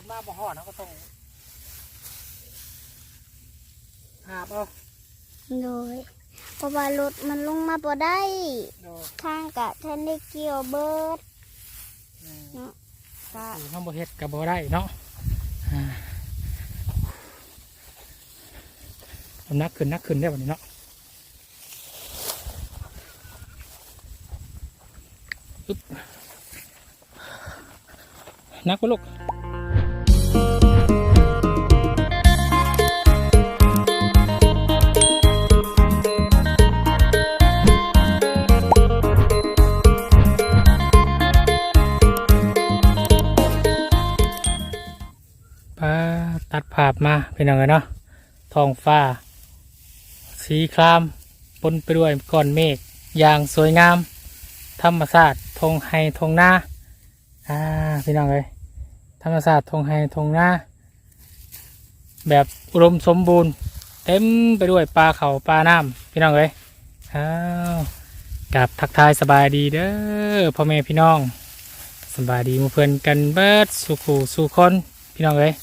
ถมาบ่ฮอดเนาะก็ต้องหาบเอาโดยเพราะว่ารถมันลงมาบ่ได้ โดยทางกะท่านได้เกี่ยวเบิดอืมเนาะกะเฮาบ่เฮ็ดก็บ่ได้เนาะอ่าเอานักขึ้นนักขึ้นได้บัดนี้เนาะอึ๊บนักบ่ลูก ตัดภาพมาเป็นยังไงเนาะทองฟ้า สีครามปนไปด้วยก้อนเมฆอย่างสวยงาม ธรรมชาติทงไฮทงหน้าอ่าพี่น้องเลยธรรมชาติทงไฮทงหน้าแบบอุดมสมบูรณ์ เต็มไปด้วยปลาเขาปลาน้ำพี่น้องเลยอ้าวกับทักทายสบายดีเด้อพ่อแม่พี่น้องสบายดีมูเพื่อนกันเบิดสุขูสุคนพี่น้องเอ้ย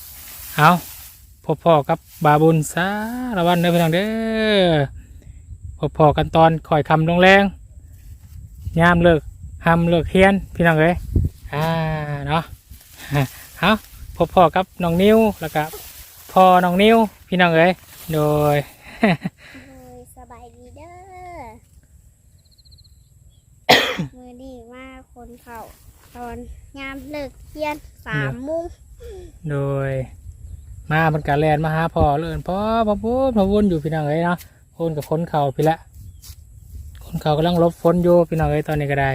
เอาพบพ่อกับบาบุญสารวันเด้อพี่น้องเด้อพบพ่อกันตอนข่อยคำลงแรงยามเลิกห้ามเลิกเฮียนพี่น้องเอ้ยอ่าเนาะเอาพบพ่อกับน้องนิ้วแล้วก็พ่อน้องนิ้วพี่น้องเอ้ยโดยโดยสบายดีเด้อมือดีมากคนเขาตอนยามเลิกเที่ยนสามโมุ้งโดย มามันกาแลนมาหาพ่อเลื่อนพ่อพ่อพูดพ่อวุ่นอยู่พี่น้องเอ้ยเนาะพูนกับคนเขาพี่ละคนเขากำลังหลบฝนอยู่พี่น้องเอ้ยตอนนี้ก็ได้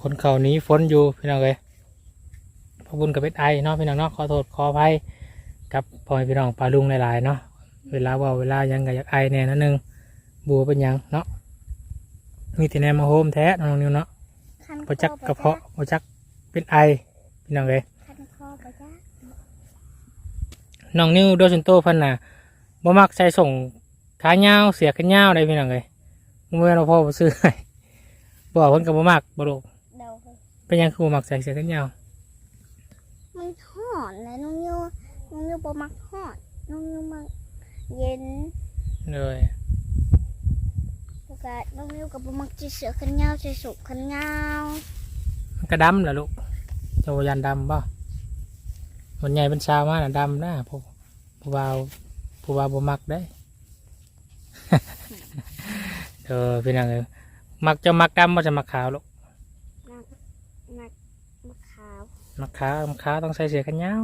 คนเขาหนี้ฝนอยู่พี่น้องเอ้ยพ่อวุ่นกับเป็นไอเนาะพี่น้องเนาะขอโทษขออภัยกับพ่อแม่พี่น้องปลาลุงหลายๆเนาะเวลาเว่าเวลายังก็อยากไอแน่นั่นนึงบัวเป็นหยังเนาะมีแต่แนมมาโฮมแท้น้องนิวเนาะคันบ่จักกระเพาะบ่จักเป็นไอพี่น้องเอ้ย คันคอปะจ๊ะ น้องนิวโดยส่วนตัวเพิ่นน่ะบ่มักใส่ส่งขายาวเสียกันยาวได้พี่น้องเอ้ยบ่แม่นว่าพ่อบ่ซื้อให้บอกเพิ่นก็บ่มักบ่ลูกเดาไปเป็นหยังคือบ่มักใส่เสียกันยาวมันหอนเลยน้องยูน้องยูบ่มักหอนน้องยูมักเย็นเลยแล้วก็น้องยูกับบ่มักจีเสือขันยาวใส่สุกขันยาวมันก็ดำล่ะลูกเจ้ายันดำบ่ มันใหญ่เป็นชาวมาน่ะดำนะผู้ผู้บ่าวผู้บ่าวบ่มักได้ เออพี่น้องเอ้ยมักจะมักดำบ่จะมักขาวลูกนักนักมะขาวมักขาวมักขาวต้องใส่เสื้อกันยาว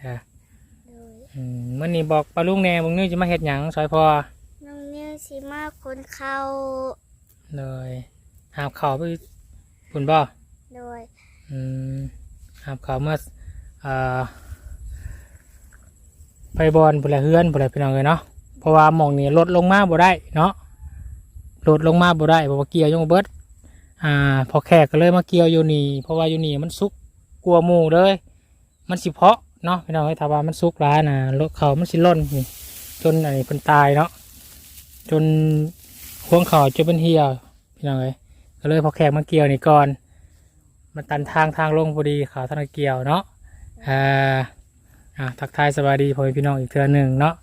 เด้อเลยอืมมื่อนี้บอกปลาลุงแหน่มึงนี่จะมาเห็ดหยังซอยพอน้องยูสิมาคนเขาเลยหาบเข่าวไปปุ่นบ่โดย อืมหาบเข่าวเมื่ออ่า ไปบอลบุไรเฮือนบุไรพี่น้องเลยเนาะเพราะว่าหมองนี้ลดลงมาบ่ได้เนาะลดลงมาบ่ได้เพราะว่าเกี่ยวยงเบิดอ่าพอแขกก็เลยมาเกี่ยวอยู่นี่เพราะว่าอยู่นี่มันสุกกลัวหมูเลย มันสิเพาะเนาะพี่น้องเอ้ยถ้าว่ามันสุกร้ายนะรถเขามันสิล่นนี่จนอันนี้เพิ่นตายเนาะจนห่วงเขาจะเป็นเหี่ยวพี่น้องเอ้ยก็เลยพอแขกมาเกี่ยวนี่ก่อน มันตันทางทางลงพอดีเขาทางเกี่ยวเนาะ อ่าอ่าทักทายสวัสดีพ่อแม่พี่น้องอีกเทื่อหนึ่งเนาะ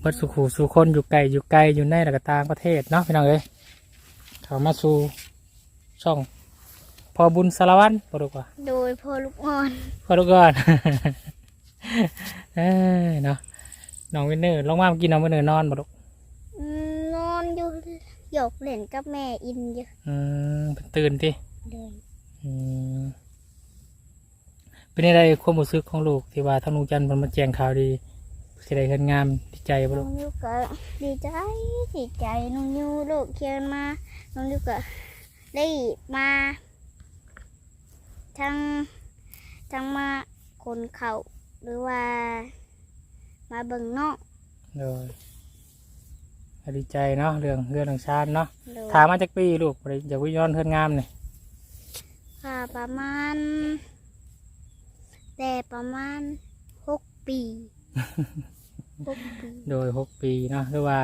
เบิดสุขูสู่คนอยู่ไกลอยู่ไกลอยู่ในและก็ต่างประเทศเนาะพี่น้องเอ้ยเขามาสู่ช่องพอบุญสารวัตรปรกว่าโดยพอลูกอ่อนพอทุกก่อน เอ้ยเนาะน้องวินเนอร์ลงมาเมื่อกี้น้องวินเนอร์นอนบ่ลูกอืมนอนอยู่หยอกเล่นกับแม่อินอยู่อืมเพิ่นตื่นที่เดินอืม เป็นอะไรความรู้สึกของลูกที่ว่าทางลุงจันทร์เพิ่นมาแจ้งข่าวดีสิได้เฮ็ดงามดีใจบ่น้ลูอกงยูก็ดีใจดีใจน้องยูลูกเคียนมาน้องยูก็ได้มาทั้งทั้งมาคนเขาหรือว่า มาเบิ่งเนาะเลยก็ดีใจเนาะเรื่องเรื่องทางชาติเนาะโดยถามมาจากปีลูกบ่ได้อยากวิย้อนเฮือนงามนี่ค่ะประมาณ แต่ประมาณหกปีหกปีโดยหกปีเนาะหรือว่า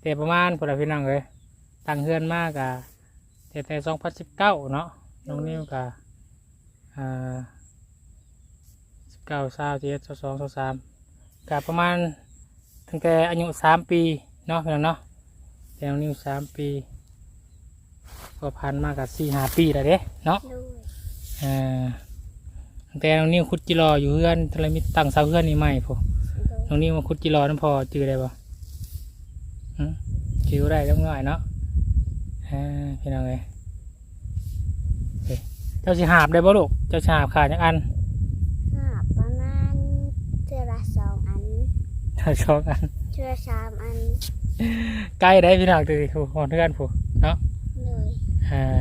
แต่ประมาณพุ่นล่ะพี่น้องเอ้ยตั้งเฮือนมากะแต่แต่2019เนาะน้องนิ้วกะอ่าสิบเก้าสาวเจ็ดสาวสองสาวสามกับประมาณตั้งแต่อายุสามปีเนาะพี่น้องเนาะแต่น้องนิวสามปีก็พันมากกับสี่ห้าปีแล้วเด้เนาะดูอ่าตั้ง แต่น้องนิวคุดจิรออยู่เพื่อนทะเลมิตตั้งเสาเพื่อนนี่ใหม่พอดูน้องนิวมาคุดจิรอนั่นพอจือได้ปะหึจือได้ต้องง่ายเนาะอ่าพี่น้องเลยเฮ้ยเจ้าสิหาบได้บ่ลูก เจ้าสิหาบขาดจักอันหาประมาณเทือละสองอันเจ้าชอบอันเทือสามอันใกล้ได้พี่น้องตือผู้คนเพื่อนผู้เนาะเลยอ่า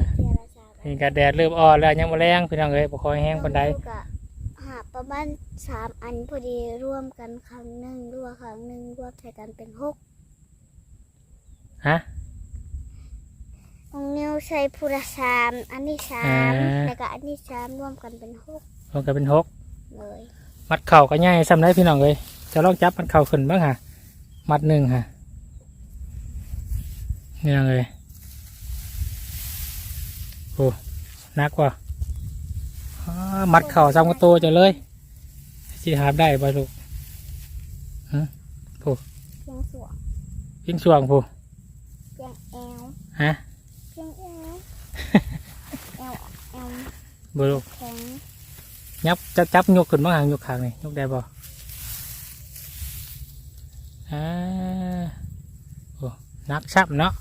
นนี่ก็แดดเริ่มอ่อนแล้วยังมาแรงพี่น้องเลยบ่คอยแห้งปานใดลูกอะหาประมาณสามอันพอดีร่วมกันครั้งหนึ่งรวมครั้งหนึ่งรวมใส่กันเป็นหกฮะองนิ้วใช้พูละสามอันที่สามอ่า แล้วก็อันที่สามรวมกันเป็นหกรวมกันเป็นหกเลยมัดเข่าก็ง่ายซ้ำได้พี่น้องเลยจะลองจับมัดเข่าขึ้นบ้างค่ะมัดหนึ่งค่ะนี่น้องเลย โอ้นักว่ะอ้ามัดเข่าซ้ำกับตัวจะเลยสิหาบได้ป่ะลูกเพียงสวงพิงช่วงผู้เพียงแอลฮะเพียงแอลแอลแอลบลูกแข็งยับจะจับยกขึ้นบ้างหางยกขางนี่ยกได้ป่ะอ่าโอ้นักชับเนาะ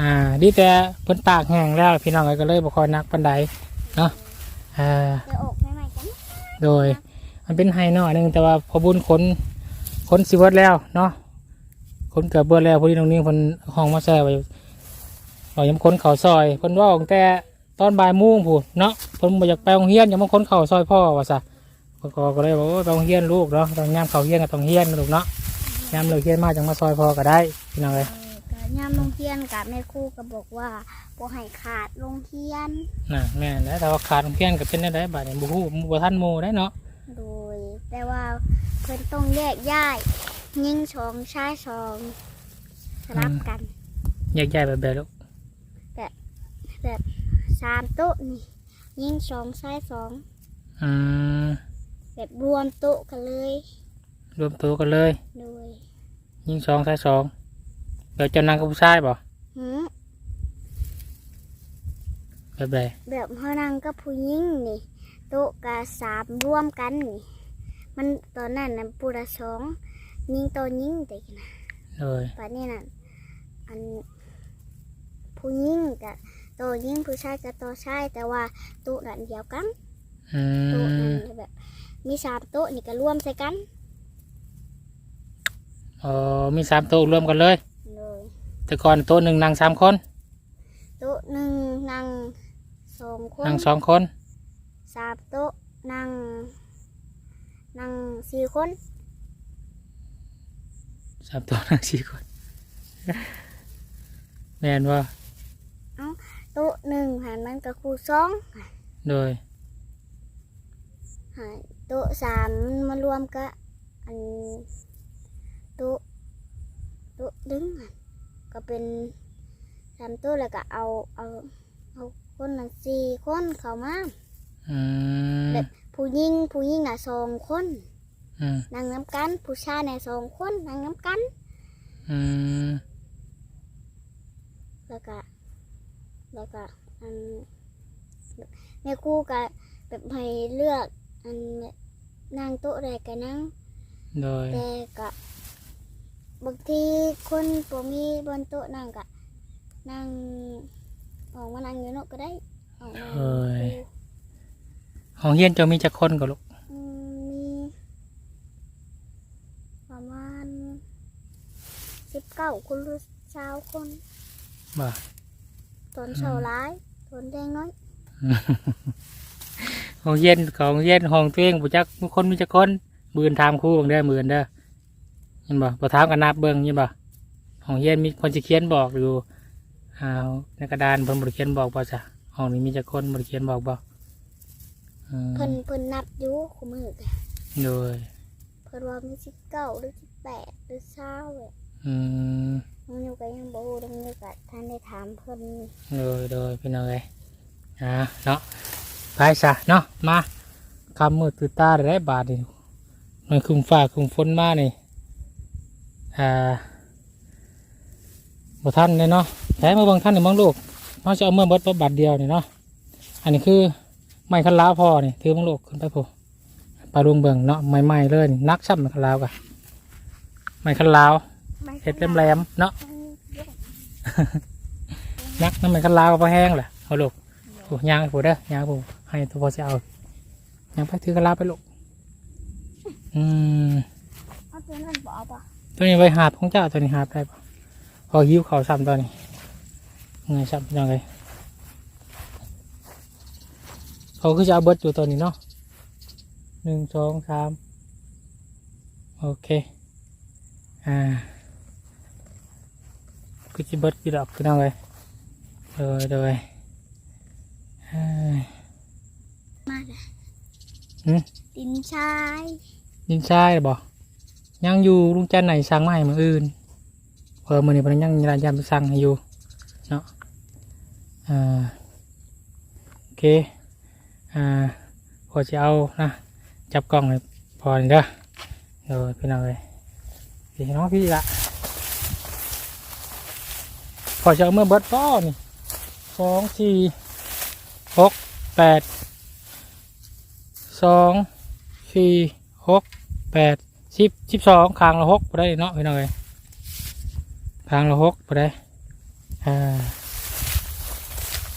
อ่าดีแต่เพิ่นตากแห้งแล้วพี่น้องเอ้ยก็เลยบ่ค่อยนักปานใดเนาะอ่า เดี๋ยวอกใหม่กันโดยมันเป็นไฮนอหนึ่งแต่ว่าพอบุญขนขนสิเบิดแล้วเนาะขนเกือบเบิดแล้วพอดีตรงนี้เพิ่นห้องมาแซ่ไว้เรายังคนเขาซอยเพิ่นว่าตั้งแต่ตอนบ่ายโมงพู้นเนาะเพิ่นบ่อยากไปโรงเรียนอย่ามาคนเขาซอยพ่อว่าซะพ่อก็เลยบอกว่าไปโรงเรียนลูกเนาะต้องย่ามเขาเรียนก็ต้องเรียนนะลูกเนาะย่ามเลิกเรียนมาจังมาซอยพ่อก็ได้พี่น้องเอ้ย ย่ามโรงเรียนกับแม่ครูก็บอกว่าบ่ให้ขาดโรงเรียนน่ะแม่นแล้วแต่ว่าขาดโรงเรียนก็เป็นได้ได้บาดนี้บ่ฮู้บ่ทันหมู่ได้เนาะโดย แต่ว่าเพิ่นต้องแยกย้ายยิงสองชายสองสลับกันแยกย้ายแบบแบบลูกแบบสามโต๊ะนี่ยิงสองชายสองอืมแบบรวมโต๊ะกันเลย รวมตัวกันเลยโดยยิงสองใส่สอง เดี๋ยวจะนั่งกับผู้ชายบ่หืมแบบใดแบบเฮานั่งกับผู้หญิงนี่โต๊ะกะสามรวมกันนี่ มันตอนนั้นน่ะปูละสองยิงตัวยิงแต่นะเลยป่านนี้น่ะอันผู้หญิงกับตัวหญิงผู้ชายกับตัวชายแต่ว่าโต๊ะนั่นเดียวกันอืโต๊ะนั่มนแบบ มีสามโต๊ะนี่ก็รวมใส่กันอ๋อมีสามโต๊ะรวมกันเลยเลย แต่ก่อนโต๊ะหนึ่งนั่งสามคน โต๊ะหนึ่งนั่งสองคนนั่งสองคนสามโต๊ะนั่งนั่งสี่คนสามโต๊ะนั่งสี่คนแม่นว่าโต๊ะหนึ่งหันมันกับครูสองโดยหันโต๊ะสามมันมารวมกับอันโต๊ะโต๊ะดึงหัน ก็เป็นสามโต๊ะแล้วก็เอาเอาเอาคนละสี่คนเข้ามาอืมแบบผู้หญิงผู้หญิงน่ะสองคนอืมนั่งน้ำกัน ผู้ชายน่ะสองคนนั่งน้ำกัน อืมแล้วก็แล้วก็อันแม่ครูก็แบบให้เลือกอันนั่งโต๊ะใดก็นั่งโดยแต่ก็ บางทีคนบ่มีบนโต๊ะนั่งก็นั่งออกมานั่งอยู่เนอกก็ได้ออกมาเอ้ย ห้องเฮียนเจะมีจักคนก็ลูกอืมมีประมาณสิบเก้าคนหรือสาวคน บ่ ตอนเช้าร้ายตอนแดงน้อยห้องเย็นของเย็นห้องตัวเองบุจักมีคนมีจักคนมือนถามครู่บางเด้อมือนเด้อเห็นบ่พอถามกันนับเบิ่งเห็นบ่ห้องเย็นมีคนจะเขียนบอกอยู่อ่าในกระดานเพิ่นบ่ได้เขียนบอกบ่จ้ะห้องนี้มีจักคนบ่ได้เขียนบอกบ่อืมเพิ่นเพิ่นนับอยู่คุมือกันโดยเพิ่นว่ามีสิบเก้าหรือสิบแปดหรือเช้าเว้ยอืมน้องนิวก็ยังบ่ฮู้น้องนิวก็ท่านได้ถามเพิ่นโดยโดยพี่น้องเอ้ยอ่าเนาะไปซะเนาะมาคำมือตือตาได้ได้บาทนี่มันคุมฟ้าคุมฝนมานี่ อ่าบท่านเลยเนาะแถมมาบางท่านหนึ่งบางลูกเราจะเอาเมื่อเบิดบาทเดียวนี่เนาะ อันนี้คือไม้คันล้าพอนี่ถือบางลูกขึ้นไปพูปลาลุงเบิ่งเนาะใหม่ๆเลยนักช่ำไม้คันล้าวกะไม้คันล้าวเห็ดแหลมๆเนาะนักน้ำไมันกันลาวก็พอแห้งแหละเอาลูกโอ้ยางผูเด้อยางผูให้ตัวพอจะเอายางไปถือกระลาไปลูกอืมเอาตัวนั้นบอาปะ ตัวนี้ไว้หาบของเจ้าตัวนี้หาบได้ปะพอหิวเขาวซ้ำตัวนี้ไงซ้ำยังไงเขาคือจะเอาเบิดอยู่ตัวนี้เนาะหนึ่งสองสามโอเค อ่าคือจะเบิดกี่ดอกคือยังไงเดยเดยเอ้ยมาเลยหืมดินชายยินชายบ่ ยังอยู่ลุงจันไหนสั่งมาให้มืออื่นเออมือนี้เพนยังรายยามไปสั่งให้อยู่เนาะอ่าโอเคอ่าพอจะเอานะจับกล้องเลยพอเด้อเดี๋ยวพี่น้องเลยพี่น้องพี่ละพอจะเอาเมื่อเบิดป้อนี่สองสี่หกแปดสองสี่หกแปด สิบสิบสองคางละหกไปได้เนาะพี่น้องเลยคางละหกไปได้อ่า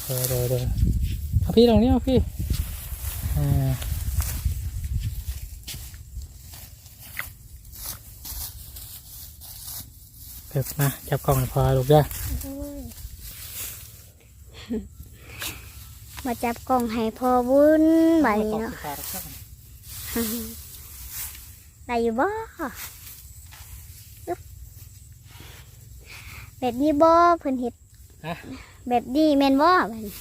เดี๋ยวเดี๋ยวเดี๋ยวเอาพี่ตรงนี้เอาพี่อ่าเก็บมาจับกล้องให้พอลูกเด้อโอ้ยมาจับกล่องให้พ่อบุญบาดนี้เนาะ ได้อยู่บ่อึ๊บแบบนี้บ่เพิ่นเฮ็ดฮะ แบบนี้แม่นบ่บัดนี้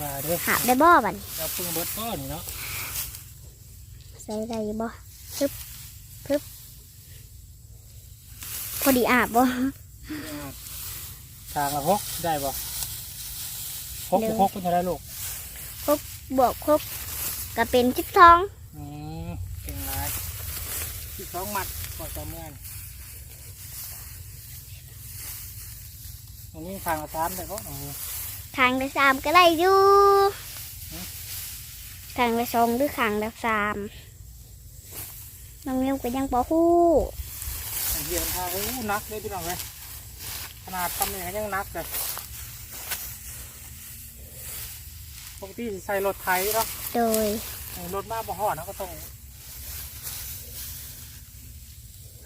ว่าเด้อหาบได้บ่บัดนี้เราปรุงเบิดก้อนนี่เนาะใส่ได้อยู่บ่ปึ๊บปึ๊บพอดีอาบบ่ ทางละหกได้บ่หกเดี๋บยววกหกเป็นเท่าไรลูกบวกครบก็เป็นสิบสอง อืมเก่งหลาย สิบสองหมัดก่อนจะเมื่อนอันนี้ทางละสามได้ก็โอ้โหทางละสามก็ได้อยู่ฮะทางละสองหรือทางละสามน้องนิ้วก็ยังบ่ฮู้อันเดียวทางโอ้โหนักเลยพี่น้องเลยขนาดทำเนี่ยยังนักเลยปกติสิใส่รถไถเนาะโดยเออรถมาบ่หอดนะก็ต้อง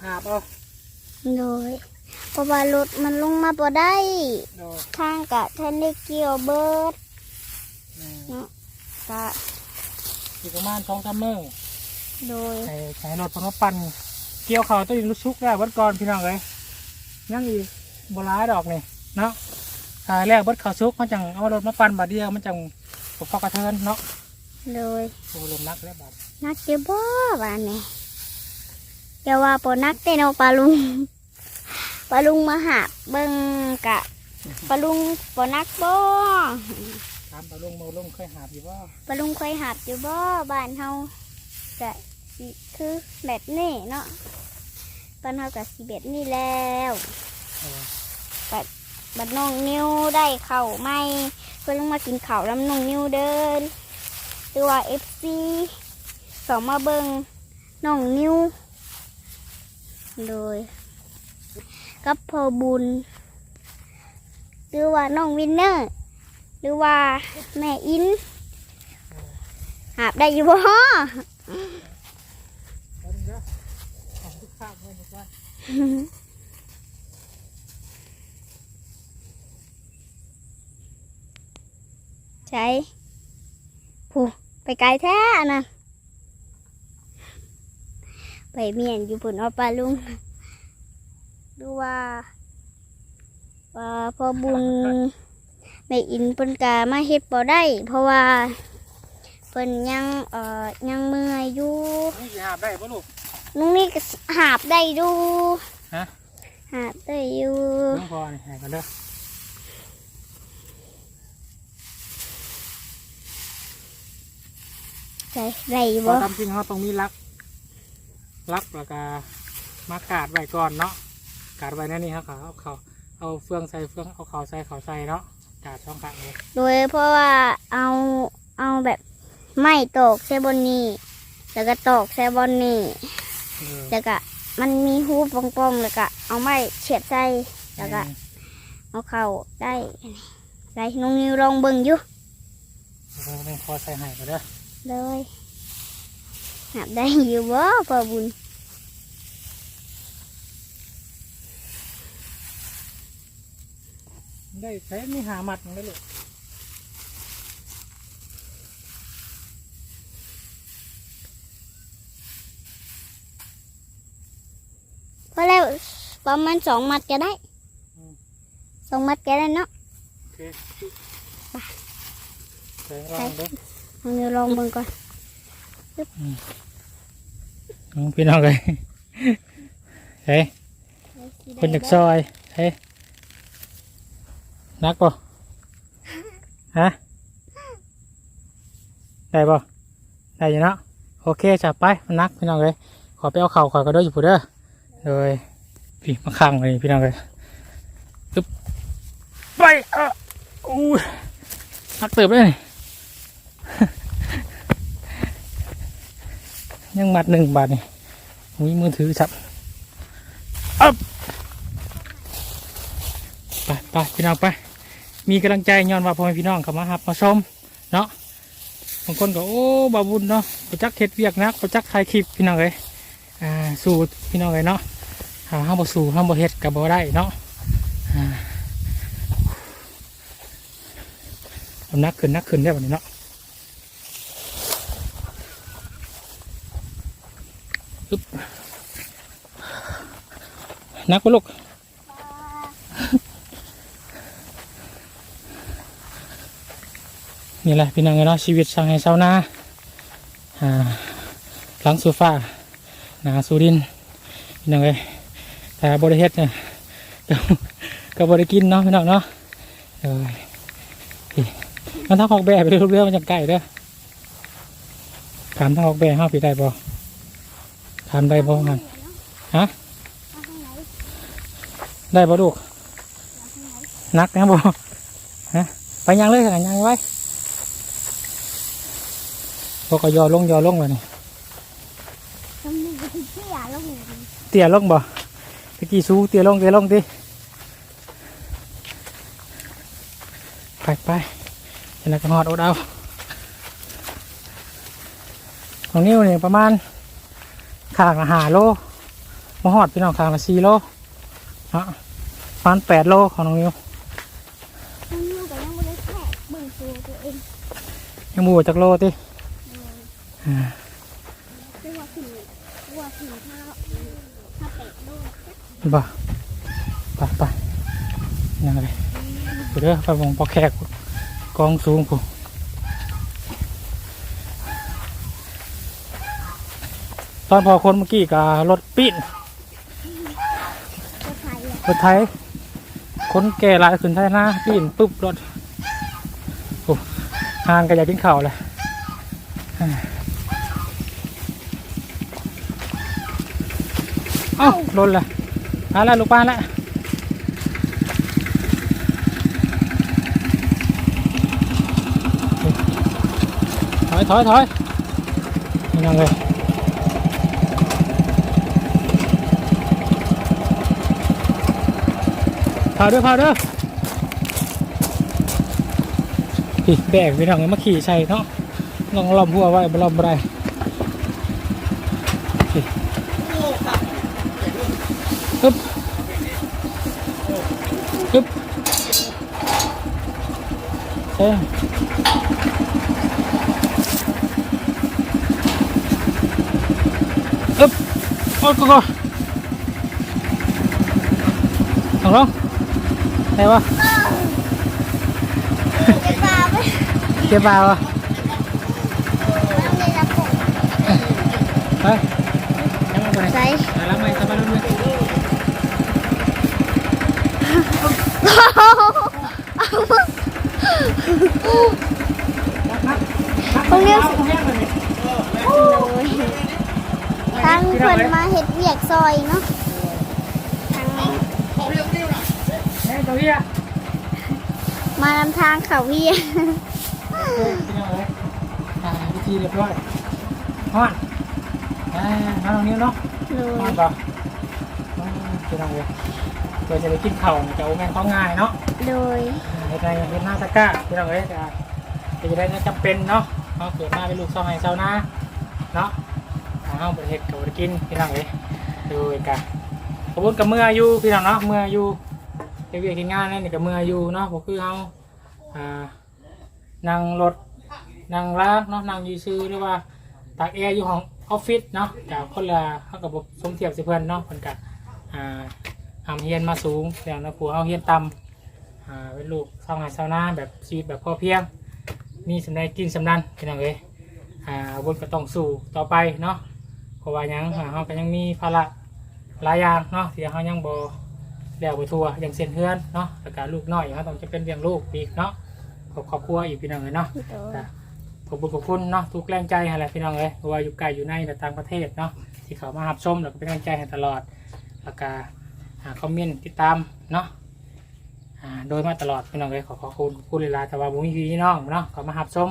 หาบเอาโดยเพราะว่ารถมันลงมาบ่ได้ โดยทางกะท่านได้เกี่ยวเบิดอืมกะอีกประมาณสองสามมื้อโดยใส่ใส่รถพนปั่นเกี่ยวเขาวตัวนี้รู้ชุกแล้วเบัดก่อนพี่น้องเลยยังอีกบร้ายดอกนี่เนาะขายแรกเบัดเขาวซุกมันจังเอารถมาปั่นบาดเดียวมันจังปกปอกกระเทินเนาะโดยโอ้ลมนักแล้วบาดนักเกี่ยวบ่บ้านนี้ อย่าว่าบ่นักแต่เนาะปลาลุงปลาลุงมาหาเบิ่งกะปลาลุงบ่นักบ่ตามตะลุงเมาลุงเคยหาพี่ว่าปลาลุงเคยหาบอยู่บ่บ้านเฮาก็สิคือแบบนี้เนาะบ้านเฮาก็สิแบบนี้แล้วเออบัดน้องนิ้วได้เข่าวไหมเพื่อนลงมากินข้าวลำน้องนิ้วเดินหรือว่าเอฟซีสองมาเบิงน้องนิ้ว โดย กับพอบุญ หรือว่าน้องวินเนอร์ หรือว่าแม่อินหาบได้อยู่บ่เอาดูเด้อใช่ผู้ไปไกลแท้นะ ไปเมียนอยู่พุ่นเอาปลาลุงดูว่าว่าพอบุญไม่อินเพิ่นกามาเฮ็ดบ่ได้ เพราะว่าเพิ่นยังเอ่อยังเมื่อยอยู่นี่สิหาบได้ปะลูกลุงนี่ก็หาบได้ดูฮะหาบได้อยู่น้องพอนี่หากันเด้อใช่ไรเพบ่ราะตามจริงเขาต้องมีลัก ลักแล้วก็มากาดไว้ก่อนเนาะกาดไว้นั่นนี่ครับเขาเอาเขาเอาเฟืองใส่เฟืองเอาเขาใส่เขาใส่เนาะกาดช่องกลางเลยโดยเพราะว่าเอาเอาแบบไม้ตอกใส่บนนี้แล้วก็ตอกใส่บนนี้เออแล้วก็มันมีหูปองๆแล้วก็เอาไม้เฉียดใส่แล้วก็เอาเข้าได้ไรน้องนิวลองเบิ่งอยู่เออเออพอใส่ให้ก็ได้อ เลยหับได้อยู่บ่พอบุญได้ใช้มีหามัดมันได้เลย พอแล้วประมาณสองมัดก็ได้สองมัดก็ได้เนาะโอ พี่น้องเลยเฮ้ยคนจากซอยเฮ้ยนักป่ะฮะได้ป่ะได้อยู่เนาะโอเคจับไปมันนักพี่น้องเลยขอไปเอาเข่าข่อยก็ได้อยู่ผู้เด้อเลยพี่มาข้างเลยพี่น้องเลยตึ๊บไปเอออู้ยนักเติบเลย ยังมัดหนึ่งบาทนี่มีมือถือจับอัพไปไปพี่น้องไป มีกำลังใจย้อนว่าพ่อแม่พี่น้องเข้ามาหับมาชมเนาะบางคนก็โอ้บาบุญเนาะประจักเฮ็ดเวียกนักประจักถ่ายคลิปพี่น้องเลยอ่าสู้พี่น้องเลยเนาะหาห้ามบ่สู้ห้ามบ่เฮ็ดกับบ่ได้เนาะอ่านักขึ้นนักขึ้นได้แบบนี้เนาะ นักปะลูกนี่แหละพี่น้องเนาะชีวิตช่างให้ชาวนาหลังโซฟาหนาสูดินพี่น้องเลยแต่บริเฮ็ดเนี่ยก็ก็บริกินเนาะพี่น้องเนาะเออพี่มันต้องออกแบบไปเรื่อยๆมันจะไก่เด้อถามทางออกแบบห้าปีได้บ่ามได้บ่มันฮะได้ปะลูกนักนะบ่ฮะไปยังเลยกันยังไว้พวกก็ยอลงยอลงเลยนี่ต้องมีเสียลงเตี้ยลงบ่ตะกี้สูเตี้ยลงเตี้ยลงดิไปไปเห็นแล้วก็หอดอดเอาของนิ้วนี่ยประมาณ ข้างละห้าโลมาหอดพี่น้องข้างละสี่โลเนาะประมาณแปดโลของน้องนิ้วน้องนิวก็ยังไม่ได้แค่เบิ่งตัวตัวเองยังหมูจากโลติอ่าคือว่าถึงว่าถึงถ้าถ้าเป็ดด้วยบ่ไปไปยังไงกูเด้อไปวงปอแขกกองสูงกู ตอนพอคนเมื่อกี้กับรถปิ้นรถไทยคนแก่หลายขึ้นไทยหน้าปิ้นปุ๊บรถห่างกันอยากกินข้าวเลยเอ้าลนเลยมาแล้วลูกป้าแล้วถอยถอยถอยยังไง พาด้วยพาด้วยพี่แบกไปทางนี้มาขี่ใช่เนาะลองล้อมหัวไว้บลอมได้พี่ฮึบฮึบเอ้ยอึ๊บโอ้ก็ก็ลองลอง ได้ปะจะตาไปเก็บปลาวะแล้วในระบบไปยังไม่ไปใส่ไปแล้วไหมสบายแล้วไหมตรงนี้เอาแห้งเลยพี่น้องเพิ่นเอ้ยมาเฮ็ดเวียกซอยเนาะ ตัวเฮียมานำทางเขาเวียพี่น้องเอ้ยอ่าพิธีเรียบร้อยฮอนอ่ามาตรงนี้เนาะโดฮอยนป่ะอ่าพี่น้องเอ้ยเพื่อจะได้กินข้าวเนี่ยจะเอาแม่นของง่ายเนาะโดยเฮ็ดไงเฮ็ดหน้าตะกร้าพี่น้องเอ้ยจะจะได้จำเป็นเนาะเขาเกิดมาเป็นลูกซองไห้เจ้านาเนาะเอาเฮาบ่ได้เฮ็ดก็บ่ได้กินพี่น้องเอ้ยโดยกะขบวนกับเมื่ออยู่พี่น้องเนาะเมื่ออยู่ เวียกเฮ็ดงานนั่นนี่ก็เมื่ออยู่เนาะบ่คือเฮาอ่านั่งรถนั่งลากเนาะนั่งอยู่ซื่อหรือว่าตากแอร์อยู่ห้องออฟฟิศเนาะจากคนละเฮาก็บ่สมเทียบสิเพิ่นเนาะเพิ่นก็อ่าทำเฮียนมาสูงแล้วนะผู้เฮาเฮียนต่ำอ่าเป็นลูกชาวนาชาวนาแบบชีวิตแบบพอเพียง มีสำนักกินสำนันพี่น้องเอ้ยอ่าบนก็ต้องสู้ต่อไปเนาะเพราะว่ายังอ่าเราก็ยังมีภาระหลายอย่างเนาะที่เรายังบ่ แล้วไปทัวอย่างเส้นเฮือนเนาะแล้วก็ลูกน้อยเราต้องจะเป็นเลี้ยงลูกอีกเนาะขอบครอบครัวอีกพี่น้องเอ้ยเนาะโดยจ้ะขอบคุณขอบคุณเนาะทุกแรงใจอะไรพี่น้องเอ้ยเพราะว่าอยู่ไกลอยู่ในแต่ต่างประเทศเนาะที่เขามารับชมแล้วก็เป็นกำลังใจให้ตลอดแล้วก็หาคอมเมนต์ติดตามเนาะอ่าโดยมาตลอดพี่น้องเลยขอขอบคุณขอบคุณเวลายๆแต่ว่าบุ้มีพี่น้องเนาะขอมาหับชม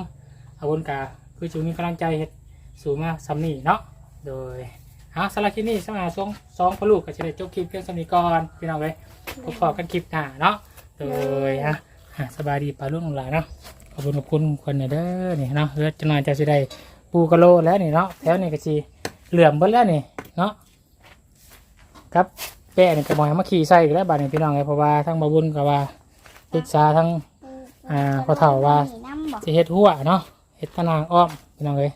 อาวุธกาคือจูมีกำลังใจเฮ็ดสู่มาซัมนี่เนาะโดย เอาสำหรับคลิปนี้สำหรับสองสองพอลูกก็จะได้จบคลิปเพียงสนิก่อนพี่น้องเลยพบพอกันคลิปหน้าเนาะโดยฮะสบายดีปลาลูกหลานเนาะขอบคุณขอบคุณคนเนเด้อนี่เนาะเลือจะนอนจะสิได้ปูกะโลแล้วนี่เนาะแถวนี้ก็สิเหลื่อมเบิดแล้วนี่เนาะครับแป้นี่ก็บอยมาขี่ใส่อีกแล้วบาดนี้พี่น้องเลยเพราะว่าทั้งบาบุญกับว่าปรึกษาทั้งอ่าพอเฒ่าว่าจะเฮ็ดหัวเนาะเฮ็ดตะนางอ้อมพี่น้องเอ้ย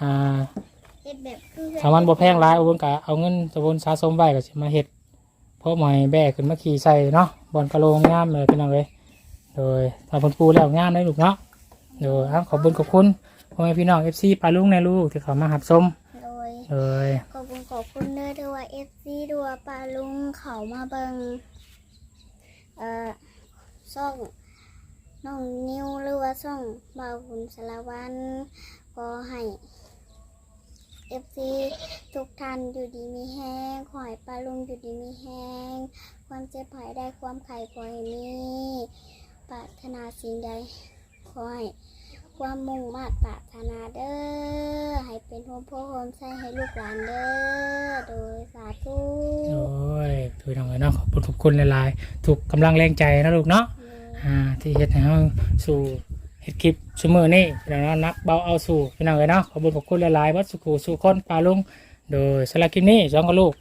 อ่า เฮ็ดแบบคือถ้ามันบ่แพงหลายอุบลก็เอาเงินสะบนสะสมไว้ก็สิมาเฮ็ดเพราะหมอยแบกขึ้นมาขี่ใส่เนาะบอนกะโลงามเลยพี่น้องเอ้ยโดยถ้าเพิ่นปูแล้วงามเลยลูกเนาะโดยอะขอบคุณขอบคุณพ่อแม่พี่น้อง FC ปลาลุงในลูกที่เขามาหับชมโดยโดยขอบคุณขอบคุณเด้อที่ว่า FC ดัวปลาลุงเขามาเบิงเอ่อซ่องน้องนิวหรือว่าซ่องบ่าวบุญสารวันขอให้ FC ทุกท่านอยู่ดีมีแห้งขอให้ปลาลุงอยู่ดีมีแห้ง ความเจ็บหายได้ความไข่ขอให้มีปรารถนาสิ่งใดขอให้ความมุ่งมาตรปรารถนาเด้อ ให้เป็นโฮมโพโฮมใส่ให้ลูกหลานเด้อ โดยสาธุโอ้ยพี่น้องเอ้ยเนาะขอบคุณขอบคุณหลายๆ ถูกกำลังแรงใจนะลูกเนาะ อ่า ที่เฮ็ดให้เราสู่ เห็ดคลิปชั่วโมงนี้แล้วเนาะนักเบาเอาสู่พี่น้องเลยเนาะขอบคุณขอบคุณหลายๆวัดสุขูสู่คนปลาลุงโดยสลักคลิปนี้สองกระลูก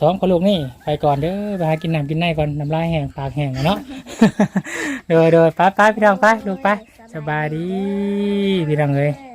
สองกระลูกนี่ไปก่อนเด้อไปหากินน้ำกินไนก่อนน้ำลายแห้งปากแห้งอะเนาะโดยโดยไปไปพี่น้องไปลูกไปสบายดีพี่น้องเลย